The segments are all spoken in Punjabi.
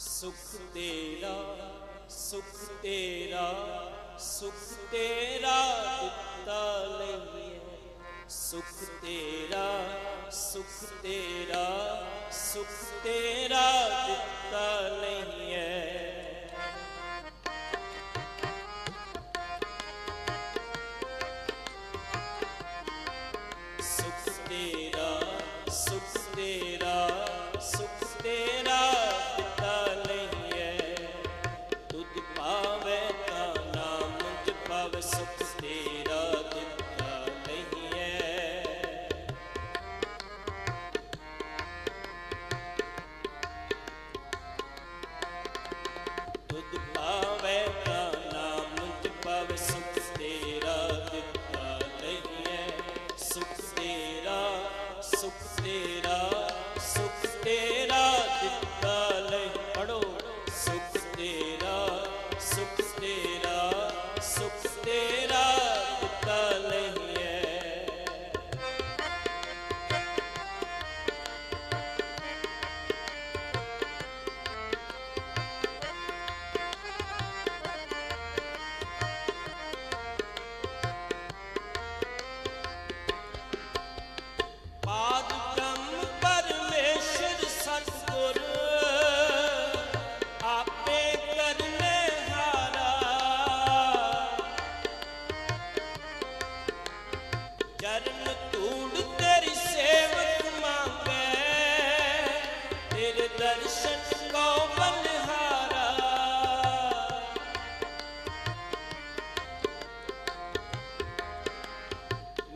ਸੁਖ ਤੇਰਾ ਸੁਖ ਤੇਰਾ ਸੁਖ ਤੇਰਾ ਦਿੱਤਾ ਲਈਏ ਸੁਖ ਤੇਰਾ ਸੁਖ ਤੇਰਾ ਸੁਖ ਤੇਰਾ ਦਿੱਤਾ ਲਈਏ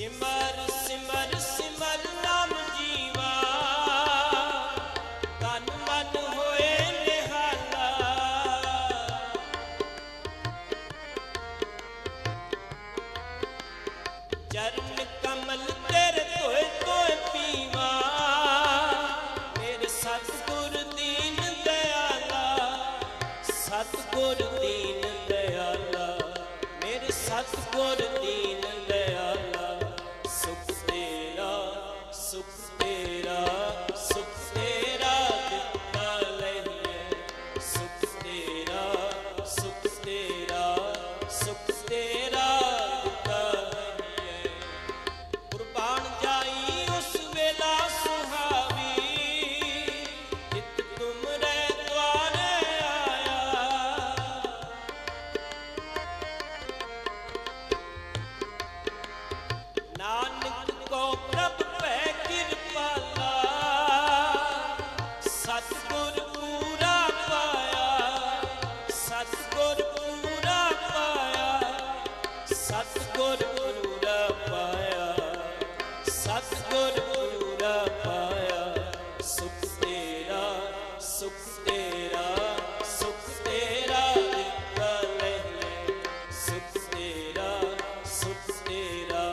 Simar. ਤੇਰਾ ਸੁਖ ਤੇਰਾ। सुख तेरा सुख तेरा सुख तेरा दिन का सुख तेरा सुख तेरा